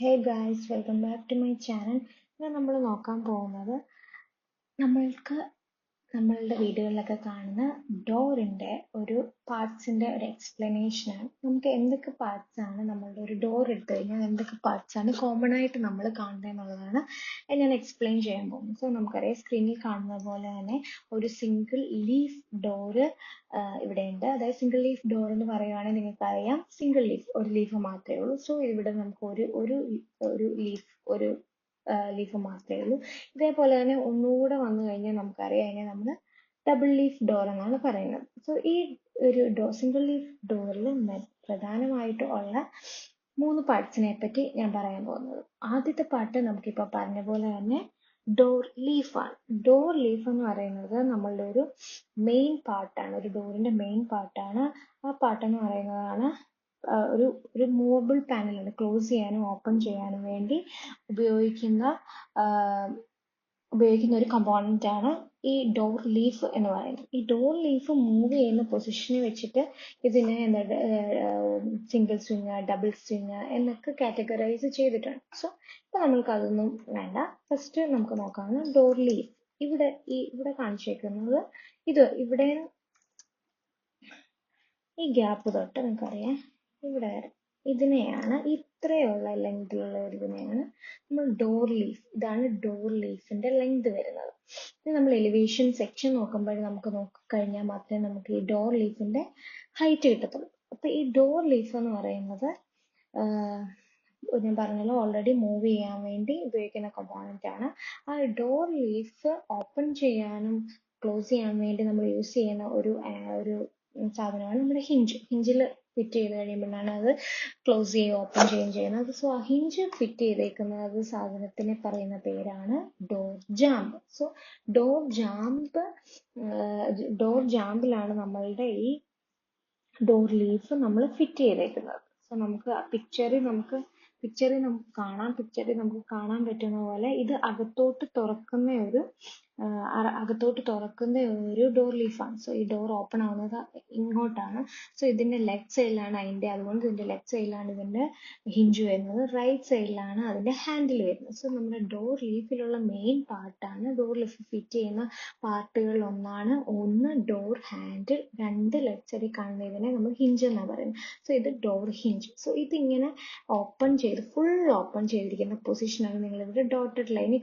Hey guys welcome back to my channel ഇന്ന് നമ്മൾ നോക്കാൻ പോകുന്നത് നമ്മൾക്ക് നമ്മളുടെ വീടുകളിലൊക്കെ കാണുന്ന ഡോറിന്റെ ഒരു പാർട്സിന്റെ ഒരു explanation ആണ്. നമുക്ക് എന്തൊക്കെ പാർട്സ് ആണ് നമ്മളുടെ ഒരു ഡോർ എടുത്തു കഴിഞ്ഞാൽ എന്തൊക്കെ പാർട്സ് ആണ് കോമൺ ആയിട്ട് നമ്മൾ കാണുന്നത് എന്നുള്ളതാണ് ഞാൻ എക്സ്പ്ലെയിൻ ചെയ്യാൻ പോകുന്നത്. സോ നമുക്കറിയാം സ്ക്രീനിൽ കാണുന്ന പോലെ തന്നെ ഒരു സിംഗിൾ ലീഫ് ഡോറ് ഇവിടെയുണ്ട്. അതായത് സിംഗിൾ ലീഫ് ഡോർ എന്ന് പറയുകയാണെങ്കിൽ നിങ്ങൾക്കറിയാം സിംഗിൾ ലീഫ് ഒരു ലീഫ് മാത്രമേ ഉള്ളൂ. സോ ഇവിടെ നമുക്ക് ഒരു ഒരു ഒരു ലീഫ് ഒരു ലീഫ് മാത്രമേ ഇതേപോലെ തന്നെ ഒന്നുകൂടെ വന്നു കഴിഞ്ഞാൽ നമുക്കറിയാം അതിനെ നമ്മൾ ഡബിൾ ലീഫ് ഡോർ എന്നാണ് പറയുന്നത്. സോ ഈ ഒരു ഡോ സിംഗിൾ ലീഫ് ഡോറിൽ പ്രധാനമായിട്ട് ഉള്ള മൂന്ന് പാർട്സിനെ പറ്റി ഞാൻ പറയാൻ പോകുന്നത്. ആദ്യത്തെ പാർട്ട് നമുക്കിപ്പോൾ പറഞ്ഞ പോലെ തന്നെ ഡോർ ലീഫാണ് ഡോർ ലീഫ് എന്ന് പറയുന്നത് നമ്മളുടെ ഒരു മെയിൻ പാർട്ടാണ് ഒരു ഡോറിന്റെ മെയിൻ പാർട്ടാണ് ആ പാർട്ട് എന്ന് പറയുന്നതാണ് ഒരു ഒരു മൂവബിൾ പാനലാണ് ക്ലോസ് ചെയ്യാനും ഓപ്പൺ ചെയ്യാനും വേണ്ടി ഉപയോഗിക്കുന്ന ഉപയോഗിക്കുന്ന ഒരു കമ്പോണന്റ് ആണ് ഈ ഡോർ ലീഫ് എന്ന് പറയുന്നത്. ഈ ഡോർ ലീഫ് മൂവ് ചെയ്യുന്ന പൊസിഷനിൽ വെച്ചിട്ട് ഇതിനെ സിംഗിൾ സ്വിങ് ഡബിൾ സ്വിങ് എന്നൊക്കെ കാറ്റഗറൈസ് ചെയ്തിട്ടുണ്ട്. സോ ഇപ്പൊ നമ്മൾക്ക് അതൊന്നും വേണ്ട. ഫസ്റ്റ് നമുക്ക് നോക്കാവുന്ന ഡോർ ലീഫ് ഇവിടെ ഈ ഇവിടെ കാണിച്ചേക്കുന്നത് ഇത്. ഇവിടെ ഈ ഗ്യാപ്പ് തൊട്ട് നിങ്ങൾക്കറിയാം. ഇവിടെ വരെ ഇതിനെയാണ് ഇത്രയുള്ള ലെങ്തിലുള്ള ഇതിനെയാണ് നമ്മൾ ഡോർ ലീഫ് ഇതാണ് ഡോർ ലീഫിന്റെ ലെങ്ത് വരുന്നത്. ഇനി നമ്മൾ എലിവേഷൻ സെക്ഷൻ നോക്കുമ്പോൾ നമുക്ക് നോക്കിക്കഴിഞ്ഞാൽ മാത്രമേ നമുക്ക് ഈ ഡോർ ലീഫിന്റെ ഹൈറ്റ് കിട്ടത്തുള്ളൂ. അപ്പൊ ഈ ഡോർ ലീഫ് എന്ന് പറയുന്നത് ഞാൻ പറഞ്ഞല്ലോ ഓൾറെഡി മൂവ് ചെയ്യാൻ വേണ്ടി ഉപയോഗിക്കുന്ന കമ്പോണന്റ് ആണ്. ആ ഡോർ ലീഫ് ഓപ്പൺ ചെയ്യാനും ക്ലോസ് ചെയ്യാൻ വേണ്ടി നമ്മൾ യൂസ് ചെയ്യുന്ന ഒരു ഒരു സാധനമാണ് നമ്മുടെ ഹിഞ്ച് ഹിഞ്ചിൽ ഫിറ്റ് ചെയ്ത് കഴിയുമ്പോഴാണ് അത് ക്ലോസ് ചെയ്യുകയും ഓപ്പൺ ചെയ്യുകയും ചെയ്യുന്നത്. സോ അഹിഞ്ച് ഹിഞ്ച് ഫിറ്റ് ചെയ്തേക്കുന്ന അത് സാധനത്തിനെ പറയുന്ന പേരാണ് door jamb so door jamb door ജാമ്പിലാണ് നമ്മളുടെ ഈ ഡോർ ലീഫ് നമ്മൾ ഫിറ്റ് ചെയ്തേക്കുന്നത്. സോ നമുക്ക് പിക്ചറിൽ നമുക്ക് പിക്ചറിൽ നമുക്ക് കാണാം പിക്ചറിൽ നമുക്ക് കാണാൻ പറ്റുന്ന പോലെ ഇത് അകത്തോട്ട് തുറക്കുന്ന ഒരു അകത്തോട്ട് തുറക്കുന്ന ഒരു ഡോർ ലീഫാണ് സോ ഈ ഡോർ ഓപ്പൺ ആവുന്നത് ഇങ്ങോട്ടാണ്. സോ ഇതിന്റെ ലെഫ്റ്റ് സൈഡിലാണ് അതിന്റെ അതുകൊണ്ട് ഇതിന്റെ ലെഫ്റ്റ് സൈഡിലാണ് ഇതിന്റെ ഹിഞ്ച് വരുന്നത്. റൈറ്റ് സൈഡിലാണ് അതിന്റെ ഹാൻഡിൽ വരുന്നത്. സോ നമ്മുടെ ഡോർ ലീഫിലുള്ള മെയിൻ പാർട്ടാണ് ഡോർ ലീഫ് ഫിറ്റ് ചെയ്യുന്ന പാർട്ടുകളിൽ ഒന്നാണ്. ഒന്ന് ഡോർ ഹാൻഡിൽ രണ്ട് ലെഫ്റ്റ് സൈഡിൽ കാണുന്ന ഇതിനെ നമ്മൾ ഹിഞ്ച് എന്നാണ് പറയുന്നത്. സോ ഇത് ഡോർ ഹിഞ്ച് സോ ഇങ്ങനെ ഓപ്പൺ ചെയ്ത് ഫുൾ ഓപ്പൺ ചെയ്തിരിക്കുന്ന പൊസിഷനാണ് നിങ്ങൾ ഇവിടെ ഡോട്ടഡ് ലൈനിൽ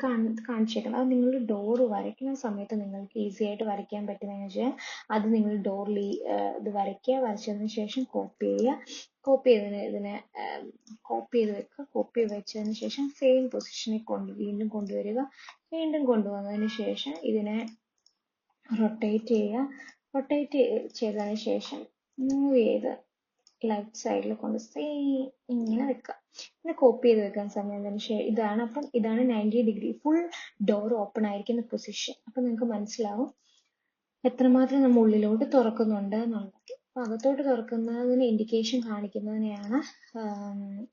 കാണിച്ചേക്കുന്നത്. അത് നിങ്ങൾ ഡോർ വരയ്ക്കുന്ന സമയത്ത് നിങ്ങൾക്ക് ഈസി ആയിട്ട് വരയ്ക്കാൻ പറ്റുന്നതെന്ന് വെച്ചാൽ അത് നിങ്ങൾ ഡോർലി ഇത് വരയ്ക്കുക. വരച്ചതിന് ശേഷം കോപ്പി ചെയ്യുക. കോപ്പി ചെയ്തതിന് ഇതിനെ കോപ്പി ചെയ്ത് വെക്കുക. കോപ്പി വെച്ചതിന് ശേഷം സെയിം പൊസിഷനിൽ കൊണ്ട് വീണ്ടും കൊണ്ടുവരിക. വീണ്ടും കൊണ്ടുവന്നതിന് ശേഷം ഇതിനെ റൊട്ടേറ്റ് ചെയ്യുക. റൊട്ടേറ്റ് ചെയ്തതിന് ശേഷം മൂവ് ചെയ്ത് ലെഫ്റ്റ് സൈഡിൽ കൊണ്ട് സെയിം ഇങ്ങനെ വെക്കുക. ഇങ്ങനെ കോപ്പി ചെയ്ത് വെക്കാൻ സമയം ശേഷം ഇതാണ് അപ്പം ഇതാണ് ninety degree full door open ആയിരിക്കുന്ന പൊസിഷൻ അപ്പം നിങ്ങൾക്ക് മനസ്സിലാവും എത്രമാത്രം നമ്മൾ ഉള്ളിലോട്ട് തുറക്കുന്നുണ്ട് എന്നുള്ളത്. അപ്പം അകത്തോട്ട് തുറക്കുന്നതിന് ഇൻഡിക്കേഷൻ കാണിക്കുന്നതിനെയാണ്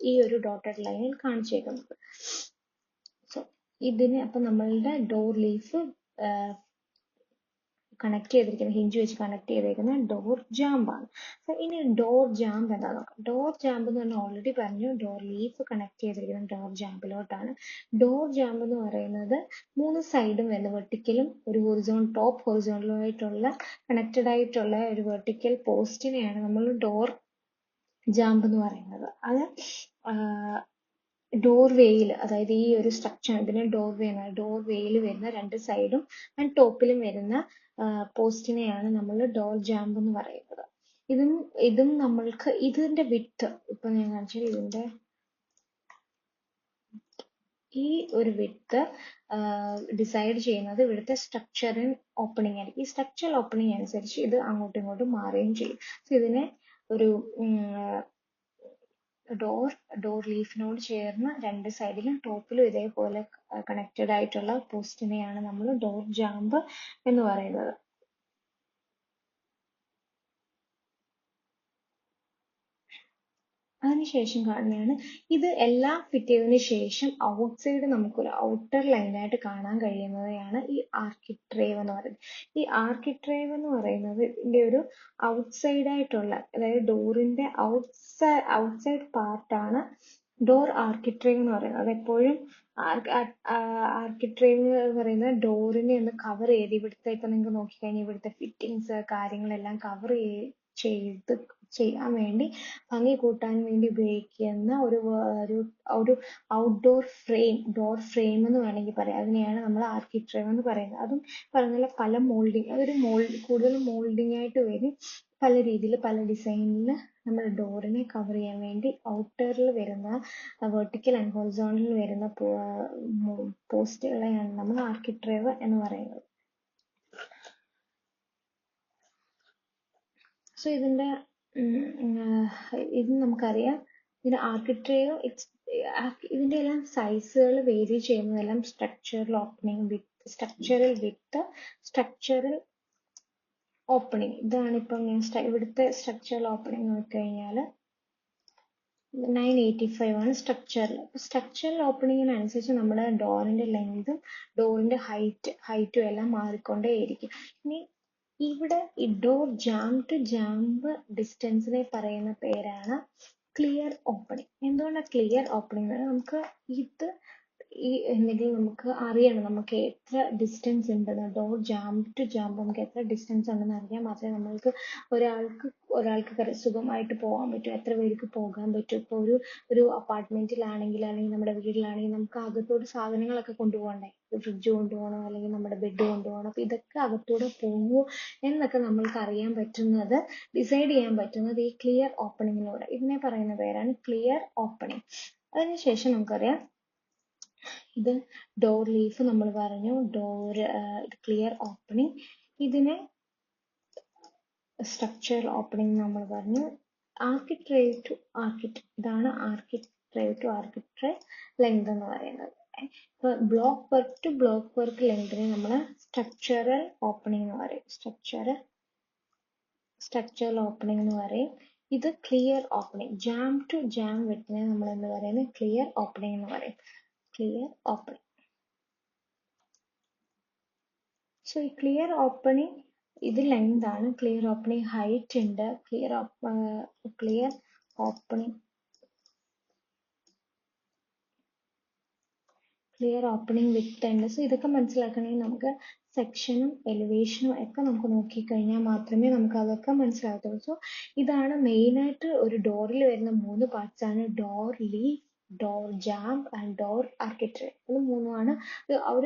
ഈ ഒരു ഡോട്ടഡ് ലൈനിൽ കാണിച്ചേക്കുന്നത്. സോ ഇതിന് അപ്പം നമ്മളുടെ ഡോർ ലീഫ് കണക്ട് ചെയ്തിരിക്കുന്ന ഹിഞ്ച് വെച്ച് കണക്ട് ചെയ്തേക്കുന്ന ഡോർ ജാമ്പാണ് സോ ഇനി ഡോർ ജാമ്പ് എന്താ നോക്കാം? ഡോർ ജാമ്പ് എന്ന് പറഞ്ഞാൽ ഓൾറെഡി പറഞ്ഞു ഡോർ ലീഫ് കണക്ട് ചെയ്തിരിക്കുന്ന ഡോർ ജാമ്പിലോട്ടാണ് ഡോർ ജാമ്പ് എന്ന് പറയുന്നത് മൂന്ന് സൈഡും വരുന്ന വെർട്ടിക്കലും ഒരു ഹൊറിസോൺ ടോപ്പ് ഹൊറിസോണ്ടലും ആയിട്ടുള്ള കണക്റ്റഡ് ആയിട്ടുള്ള ഒരു വെർട്ടിക്കൽ പോസ്റ്റിനെയാണ് നമ്മൾ ഡോർ ജാമ്പ് എന്ന് പറയുന്നത്. അത് ഡോർ വേയിൽ അതായത് ഈ ഒരു സ്ട്രക്ചർ ഡോർ വേ എന്നാണ്. ഡോർ വേയിൽ വരുന്ന രണ്ട് സൈഡും ആൻഡ് ടോപ്പിലും വരുന്ന പോസ്റ്റിനെയാണ് നമ്മൾ ഡോർ ജാമ്പ് എന്ന് പറയുന്നത്. ഇതും ഇതും നമ്മൾക്ക് ഇതിന്റെ വിട്ട് ഇപ്പൊ ഞാൻ കാണിച്ചാൽ ഇതിന്റെ ഈ ഒരു വിട്ട് ഡിസൈഡ് ചെയ്യുന്നത് ഇവിടുത്തെ സ്ട്രക്ചറിൻ ഓപ്പണിംഗ് ആയിരിക്കും. ഈ സ്ട്രക്ചറൽ ഓപ്പണിംഗ് അനുസരിച്ച് ഇത് അങ്ങോട്ടും ഇങ്ങോട്ടും മാറുകയും ചെയ്യും. സോ ഇതിനെ ഒരു ഡോർ ഡോർ ലീഫിനോട് ചേർന്ന് രണ്ട് സൈഡിലും ടോപ്പിലും ഇതേപോലെ കണക്റ്റഡ് ആയിട്ടുള്ള പോസ്റ്റിനെയാണ് നമ്മൾ ഡോർ ജാമ്പ് എന്ന് പറയുന്നത്. അതിനുശേഷം കാണുന്നതാണ് ഇത് എല്ലാം ഫിറ്റ് ശേഷം ഔട്ട്സൈഡ് നമുക്കൊരു ഔട്ടർ ലൈനായിട്ട് കാണാൻ കഴിയുന്നതാണ് ഈ ആർക്കിട്രേവ് എന്ന് പറയുന്നത്. ഈ ആർക്കിട്രേവ് എന്ന് പറയുന്നത് ഇതിന്റെ ഒരു ഔട്ട്സൈഡ് ആയിട്ടുള്ള അതായത് ഡോറിന്റെ ഔട്ട്സൈഡ് ഔട്ട്സൈഡ് പാർട്ടാണ് ഡോർ ആർക്കിട്രേവ് എന്ന് പറയുന്നത്. അതെപ്പോഴും ആർക്കിട്രേവ് എന്ന് പറയുന്നത് ഡോറിനെ ഒന്ന് കവർ ചെയ്ത് ഇവിടുത്തെ ഇപ്പൊ നിങ്ങൾക്ക് നോക്കിക്കഴിഞ്ഞാൽ ഇവിടുത്തെ ഫിറ്റിങ്സ് കാര്യങ്ങളെല്ലാം കവർ ചെയ്ത് ചെയ്യാൻ വേണ്ടി ഭംഗി കൂട്ടാൻ വേണ്ടി ഉപയോഗിക്കുന്ന ഒരു ഒരു ഒരു ഔട്ട്ഡോർ ഫ്രെയിം ഡോർ ഫ്രെയിം എന്ന് വേണമെങ്കിൽ പറയാം. അതിനെയാണ് നമ്മൾ ആർക്കിട്രേവ് എന്ന് പറയുന്നത്. അതും പറഞ്ഞ പോലെ മോൾഡിങ് അതൊരു മോൾഡ് കൂടുതൽ മോൾഡിങ് ആയിട്ട് വരും. പല രീതിയിൽ പല ഡിസൈനിൽ നമ്മൾ ഡോറിനെ കവർ ചെയ്യാൻ വേണ്ടി ഔട്ടറിൽ വരുന്ന വെർട്ടിക്കൽ ആൻഡ് ഹൊറിസോണ്ടൽ വരുന്ന പോസ്റ്റുകളെയാണ് നമ്മൾ ആർക്കിട്രേവ് എന്ന് പറയുന്നത്. സോ ഇതിന്റെ ഇത് നമുക്കറിയാം. ഇതിന് ആർക്കിട്രേവ് ഇതിന്റെ എല്ലാം സൈസുകൾ വേരി ചെയ്യുന്നതെല്ലാം structural opening width structural width structural opening ഇതാണ് ഇപ്പം ഇവിടുത്തെ സ്ട്രക്ചറൽ ഓപ്പണിംഗ് നോക്കിക്കഴിഞ്ഞാൽ നയൻ എയ്റ്റി ഫൈവ് ആണ് സ്ട്രക്ചറൽ സ്ട്രക്ചറൽ ഓപ്പണിങ്ങിനനുസരിച്ച് നമ്മുടെ ഡോറിന്റെ ലെങ്തും ഡോറിന്റെ ഹൈറ്റ് ഹൈറ്റും എല്ലാം മാറിക്കൊണ്ടേയിരിക്കും. ഇനി ഇവിടെ ഈ ജാം ടു ജാമ്പ് ഡിസ്റ്റൻസിനെ പറയുന്ന പേരാണ് ക്ലിയർ ഓപ്പണിംഗ് എന്തുകൊണ്ടാണ് ക്ലിയർ ഓപ്പണിംഗ് നമുക്ക് ഇത് ഈ എന്തെങ്കിലും നമുക്ക് അറിയണം. നമുക്ക് എത്ര ഡിസ്റ്റൻസ് ഉണ്ടെന്ന് ഡോർ ജാം ടു ജാമ്പ് നമുക്ക് എത്ര ഡിസ്റ്റൻസ് ഉണ്ടെന്ന് അറിയാൻ മാത്രമേ നമ്മൾക്ക് ഒരാൾക്ക് ഒരാൾക്ക് സുഖമായിട്ട് പോകാൻ പറ്റൂ. എത്ര പേർക്ക് പോകാൻ പറ്റും. ഇപ്പോൾ ഒരു ഒരു അപ്പാർട്ട്മെന്റിലാണെങ്കിൽ അല്ലെങ്കിൽ നമ്മുടെ വീട്ടിലാണെങ്കിൽ നമുക്ക് അകത്തോട് സാധനങ്ങളൊക്കെ കൊണ്ടുപോകണ്ടേ? ഫ്രിഡ്ജ് കൊണ്ടുപോകണം? അല്ലെങ്കിൽ നമ്മുടെ ബെഡ് കൊണ്ടുപോകണം? അപ്പോൾ ഇതൊക്കെ അകത്തൂടെ പോകുമോ എന്നൊക്കെ നമ്മൾക്ക് അറിയാൻ പറ്റുന്നത് ഡിസൈഡ് ചെയ്യാൻ പറ്റുന്നത് ഈ ക്ലിയർ ഓപ്പണിങ്ങിലൂടെ ഇതിനെ പറയുന്ന പേരാണ് ക്ലിയർ ഓപ്പണിംഗ് അതിനുശേഷം നമുക്കറിയാം ഇത് ഡോർ ലീഫ് നമ്മൾ പറഞ്ഞു. ഡോർ ക്ലിയർ ഓപ്പണിംഗ് ഇതിനെ സ്ട്രക്ചറൽ ഓപ്പണിംഗ് നമ്മൾ പറഞ്ഞു. ആർക്കിട്രേ ടു ആർക്കിട്ര ഇതാണ് ആർക്കിട്രേ ടു ആർക്കിട്രേ ലെങ്ത് എന്ന് പറയുന്നത്. ഇപ്പൊ block work to block work ലെങ്തിനെ നമ്മൾ സ്ട്രക്ചറൽ ഓപ്പണിംഗ് എന്ന് പറയും. സ്ട്രക്ചറൽ സ്ട്രക്ചറൽ ഓപ്പണിംഗ് എന്ന് പറയും. ഇത് clear opening jamb to jamb വിട്ടിനെ നമ്മൾ എന്ന് പറയുന്നത് ക്ലിയർ ഓപ്പണിംഗ് എന്ന് പറയും. ക്ലിയർ ഓപ്പണിംഗ് സോ ഈ ക്ലിയർ ഓപ്പണിംഗ് ഇത് ലെങ്ത് ആണ്. ക്ലിയർ ഓപ്പണിംഗ് ഹൈറ്റ് ഉണ്ട്. Clear clear opening clear opening width ഉണ്ട്. സോ ഇതൊക്കെ മനസ്സിലാക്കണമെങ്കിൽ നമുക്ക് സെക്ഷനും എലിവേഷനും ഒക്കെ നമുക്ക് നോക്കിക്കഴിഞ്ഞാൽ മാത്രമേ നമുക്ക് അതൊക്കെ മനസ്സിലാകത്തുള്ളൂ. സോ ഇതാണ് മെയിനായിട്ട് ഒരു ഡോറിൽ വരുന്ന മൂന്ന് പാർട്സ് ആണ്. Door leaf door jamb and door architrave ഇത് മൂന്നുമാണ് അവർ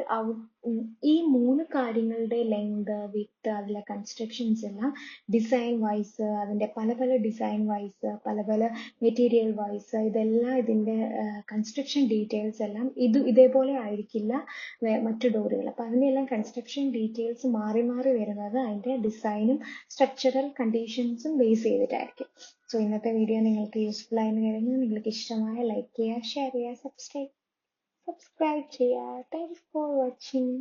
ഈ മൂന്ന് കാര്യങ്ങളുടെ ലെങ്ത് വിത്ത് അതിലെ കൺസ്ട്രക്ഷൻസ് എല്ലാം ഡിസൈൻ വൈസ് അതിന്റെ പല പല ഡിസൈൻ വൈസ് പല പല മെറ്റീരിയൽ വൈസ് ഇതെല്ലാം ഇതിന്റെ കൺസ്ട്രക്ഷൻ ഡീറ്റെയിൽസ് എല്ലാം ഇത് ഇതേപോലെ ആയിരിക്കില്ല മറ്റു ഡോറുകൾ അപ്പം അതിന്റെ എല്ലാം കൺസ്ട്രക്ഷൻ ഡീറ്റെയിൽസ് മാറി മാറി വരുന്നത് അതിന്റെ ഡിസൈനും സ്ട്രക്ചറൽ കണ്ടീഷൻസും ബേസ് ചെയ്തിട്ടായിരിക്കും. സോ ഇന്നത്തെ വീഡിയോ നിങ്ങൾക്ക് യൂസ്ഫുൾ ആയെന്ന് കരുതുന്നു. നിങ്ങൾക്ക് ഇഷ്ടമായ ലൈക്ക് ചെയ്യുക ഷെയർ ചെയ്യുക സബ്സ്ക്രൈബ് സബ്സ്ക്രൈബ് ചെയ്യുക. Thanks for watching